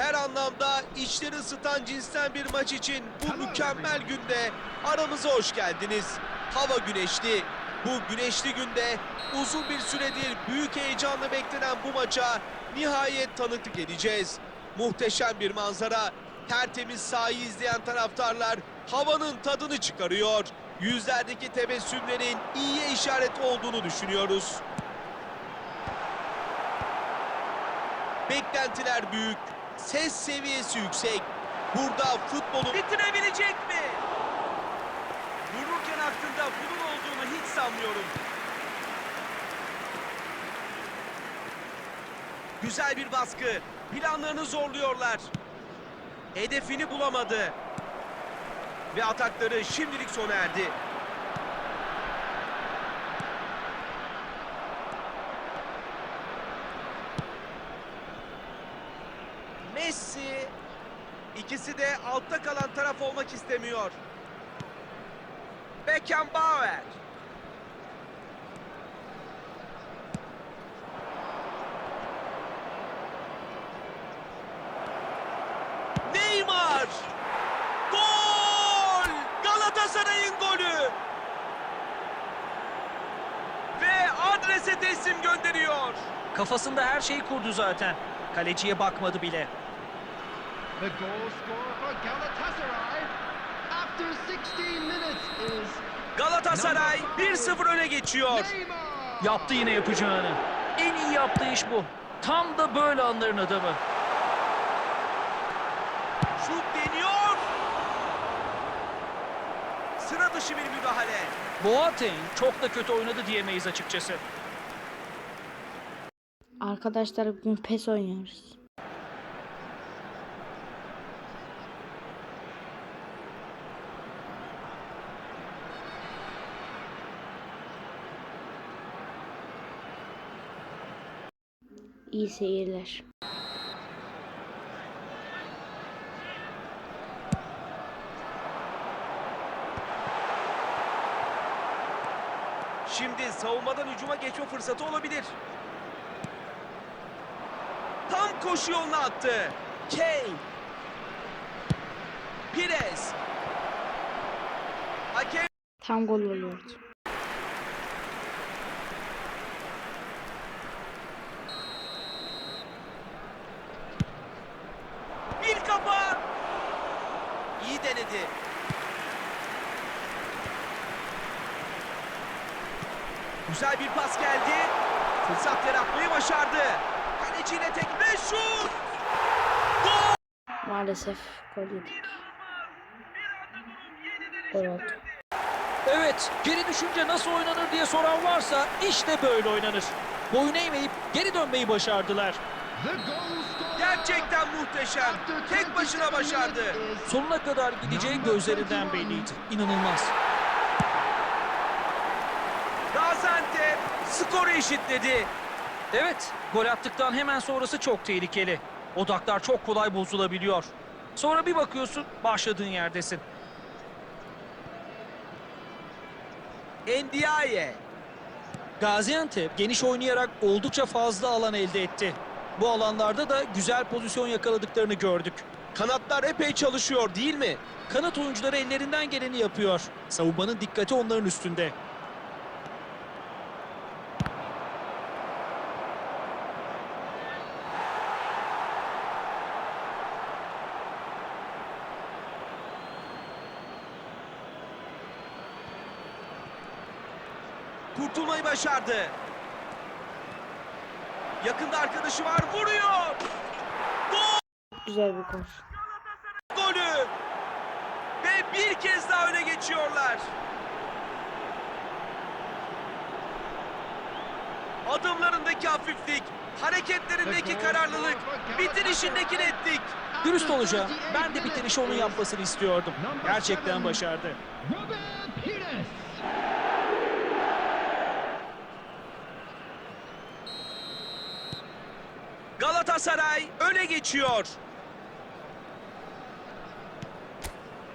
Her anlamda içleri ısıtan cinsten bir maç için bu mükemmel günde aramıza hoş geldiniz. Hava güneşli. Bu güneşli günde uzun bir süredir büyük heyecanla beklenen bu maça nihayet tanıklık edeceğiz. Muhteşem bir manzara. Tertemiz sahayı izleyen taraftarlar havanın tadını çıkarıyor. Yüzlerdeki tebessümlerin iyiye işaret olduğunu düşünüyoruz. Beklentiler büyük, ses seviyesi yüksek. Burada futbolu bitirebilecek mi? Vururken aklında bunun olduğunu hiç sanmıyorum. Güzel bir baskı. Planlarını zorluyorlar. Hedefini bulamadı. Ve atakları şimdilik sona erdi. Messi ikisi de altta kalan taraf olmak istemiyor. Beckenbauer. Neymar. Gol! Galatasaray'ın golü. Ve adrese teslim gönderiyor. Kafasında her şeyi kurdu zaten. Kaleciye bakmadı bile. The goal scorer for Galatasaray after 16 minutes is Galatasaray 1-0 öne geçiyor. Yaptı yine yapacağını. En iyi yaptığı iş bu. Tam da böyle anların adamı. Şut deniyor. Sıra dışı bir müdahale. Boateng çok da kötü oynadı diyemeyiz açıkçası. Arkadaşlar bugün PES oynuyoruz. İyi seyirler. Şimdi savunmadan hücuma geçme fırsatı olabilir. Tam koşu yoluna attı. Kane. Pires. Hakem Tam gol oluyordu. bir kafa. İyi denedi. Güzel bir pas geldi. Fırsat yaratmayı başardı. Kaleciyle tekme şut. Gol! Maalesef gol yedik. Gol oldu. Evet, geri düşünce nasıl oynanır diye soran varsa işte böyle oynanır. Boyun eğmeyip geri dönmeyi başardılar. Gerçekten muhteşem. Tek başına 27 başardı. Sonuna kadar gideceği gözlerinden belliydi. İnanılmaz. Gaziantep skoru eşitledi. Evet, gol attıktan hemen sonrası çok tehlikeli. Odaklar çok kolay bozulabiliyor. Sonra bir bakıyorsun başladığın yerdesin. Ndiaye. Gaziantep geniş oynayarak oldukça fazla alan elde etti. Bu alanlarda da güzel pozisyon yakaladıklarını gördük. Kanatlar epey çalışıyor değil mi? Kanat oyuncuları ellerinden geleni yapıyor. Savunmanın dikkati onların üstünde. Kurtulmayı başardı. Yakında arkadaşı var vuruyor. Güzel bir gol. Golü. Ve bir kez daha öne geçiyorlar. Adımlarındaki hafiflik, hareketlerindeki kararlılık, bitirişindeki netlik. Dürüst olacağım. Ben de bitirişi onun yapmasını istiyordum. Gerçekten başardı. Robert Pires. Galatasaray öne geçiyor.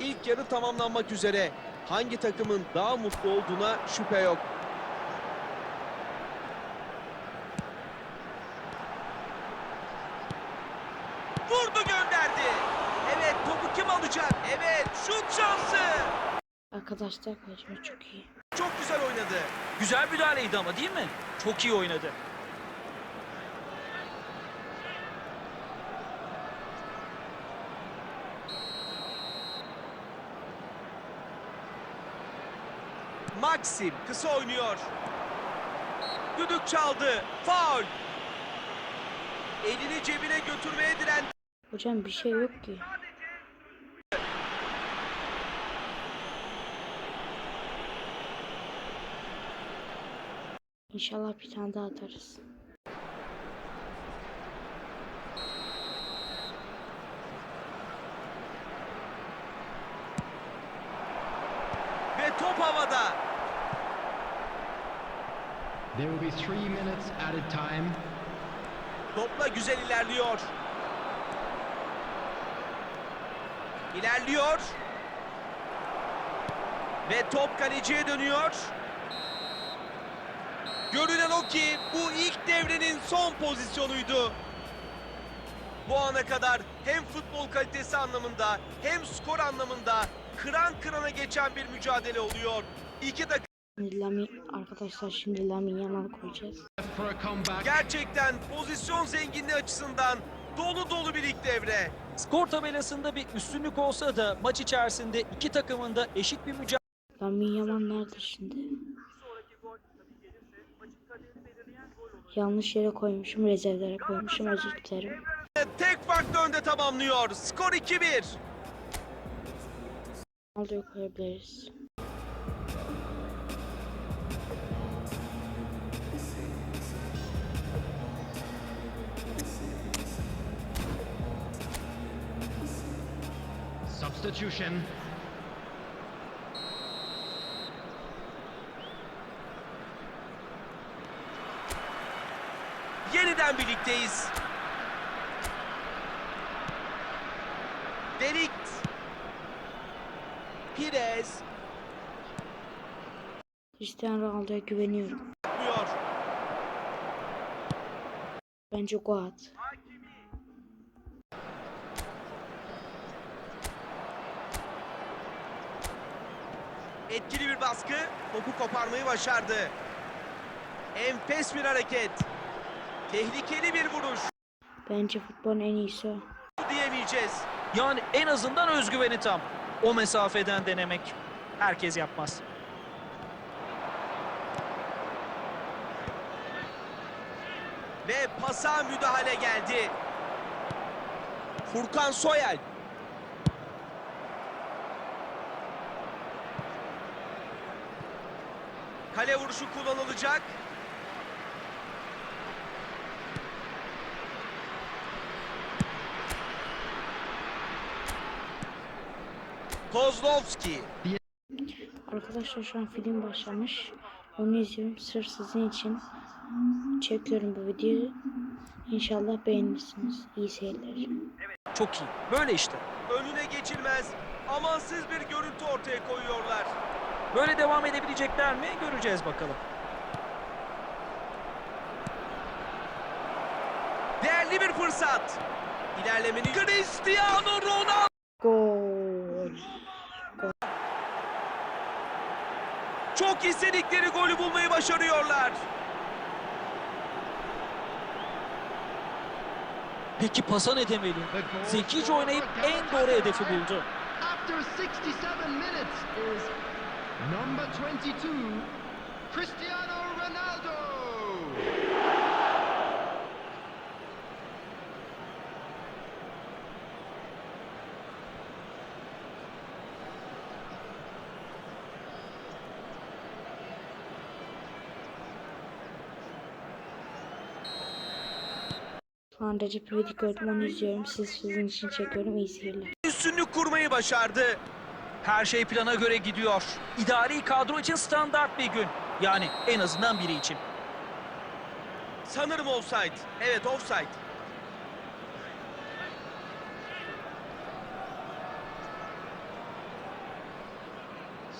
İlk yarı tamamlanmak üzere. Hangi takımın daha mutlu olduğuna şüphe yok. Vurdu. Gönderdi. Evet topu kim alacak? Evet şut şansı. Arkadaşlar kaçma çok iyi. Çok güzel oynadı. Güzel müdahaleydi ama değil mi? Çok iyi oynadı. Maxim kısa oynuyor. Düdük çaldı. Faul. Elini cebine götürmeye direndi. Hocam bir şey yok ki. İnşallah bir tane daha atarız. Ve top havada. There will be Topla güzel ilerliyor. İlerliyor. Ve top kaleciye dönüyor. Görünen o ki bu ilk devrenin son pozisyonuydu. Bu ana kadar hem futbol kalitesi anlamında hem skor anlamında kıran kırana geçen bir mücadele oluyor. İki dakika Şimdi Lami, arkadaşlar şimdi Lami Yamal koyacağız. Gerçekten pozisyon zenginliği açısından dolu dolu bir ilk devre. Skor tabelasında bir üstünlük olsa da maç içerisinde iki takımın da eşit bir mücadele Lami Yamal nerede şimdi? Yanlış yere koymuşum, rezervlere koymuşum, özür dilerim. Tek farklı önde tamamlıyor. Skor 2-1. Ronaldo'yu koyabiliriz. Substitution. Yeniden birlikteyiz. Delikt. Pires. Cristiano Ronaldo'ya güveniyorum. Bence Goat. Etkili bir baskı. Topu koparmayı başardı. Enfes bir hareket. Tehlikeli bir vuruş. Bence futbolun en iyisi o. Diyemeyeceğiz. yani en azından özgüveni tam. O mesafeden denemek herkes yapmaz. Ve pasa müdahale geldi. Furkan Soyel. Kale vuruşu kullanılacak. Kozlovski. Arkadaşlar şu an film başlamış. Onu izliyorum. Sırf sizin için çekiyorum bu videoyu. İnşallah beğenirsiniz. İyi seyirler. Çok iyi. Böyle işte. Önüne geçilmez. Amansız bir görüntü ortaya koyuyorlar. Böyle devam edebilecekler mi? Göreceğiz bakalım. Değerli bir fırsat. İlerlemenin Cristiano Ronaldo. Gol. Çok istedikleri golü bulmayı başarıyorlar. Peki pasa ne demeli? Zekice oynayıp en doğru hedefi buldu. After 67 minutes is number 22, Cristiano Ronaldo. Şu an Recep İvedik izliyorum. Siz sizin için çekiyorum. İyi seyirler. Üstünlük kurmayı başardı. Her şey plana göre gidiyor. İdari kadro için standart bir gün. Yani en azından biri için. Sanırım offside. Evet offside.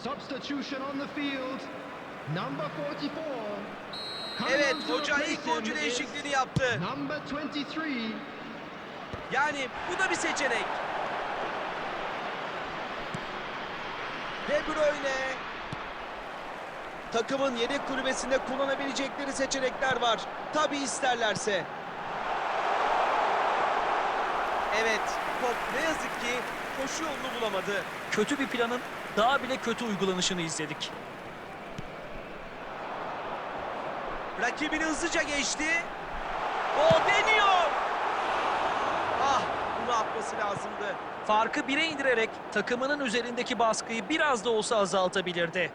Substitution on the field. Number 44. Coming Evet hoca ilk is değişikliğini yaptı. Number 23. Yani bu da bir seçenek. De Bruyne. Takımın yedek kulübesinde kullanabilecekleri seçenekler var. Tabi isterlerse. Evet, top ne yazık ki koşu yolunu bulamadı. Kötü bir planın daha bile kötü uygulanışını izledik. Rakibini hızlıca geçti. O deniyor. Atması lazımdı. Farkı bire indirerek takımının üzerindeki baskıyı biraz da olsa azaltabilirdi.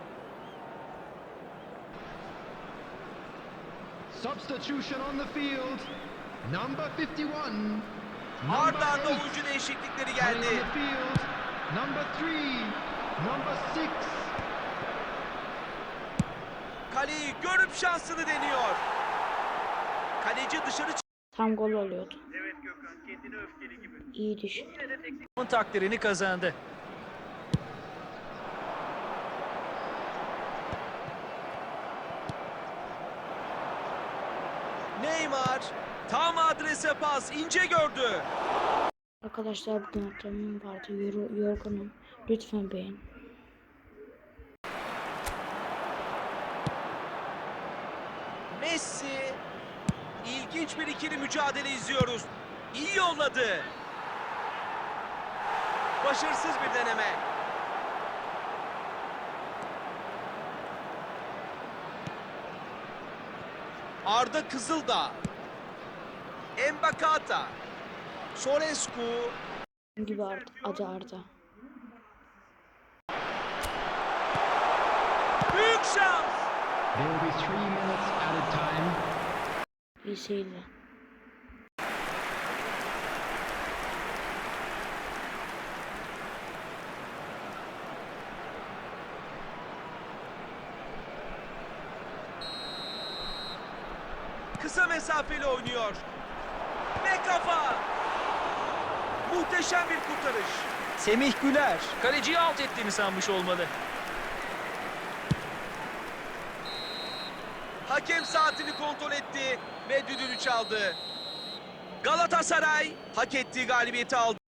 Substitution on the field. Number 51. Arda oyuncu değişiklikleri geldi. on the field. Number 3. Number 6. Kaleyi görüp şansını deniyor. Kaleci dışarı Tam gol oluyordu. İyi düşün. Onun takdirini kazandı. Neymar tam adrese pas ince gördü. Arkadaşlar bugün antrenmanım vardı. Yor- yorgunum. Lütfen beğen. Messi ilginç bir ikili mücadele izliyoruz. İyi yolladı. Başarısız bir deneme. Arda Kızıldağ. Embakata. Sorescu. gibi Arda, adı Arda. Büyük şans. There will be three minutes added time. İyi seyirler. Kısa mesafeli oynuyor. Ve kafa. Muhteşem bir kurtarış. Semih Güler kaleciyi alt ettiğini sanmış olmalı. Hakem saatini kontrol etti ve düdüğünü çaldı. Galatasaray hak ettiği galibiyeti aldı.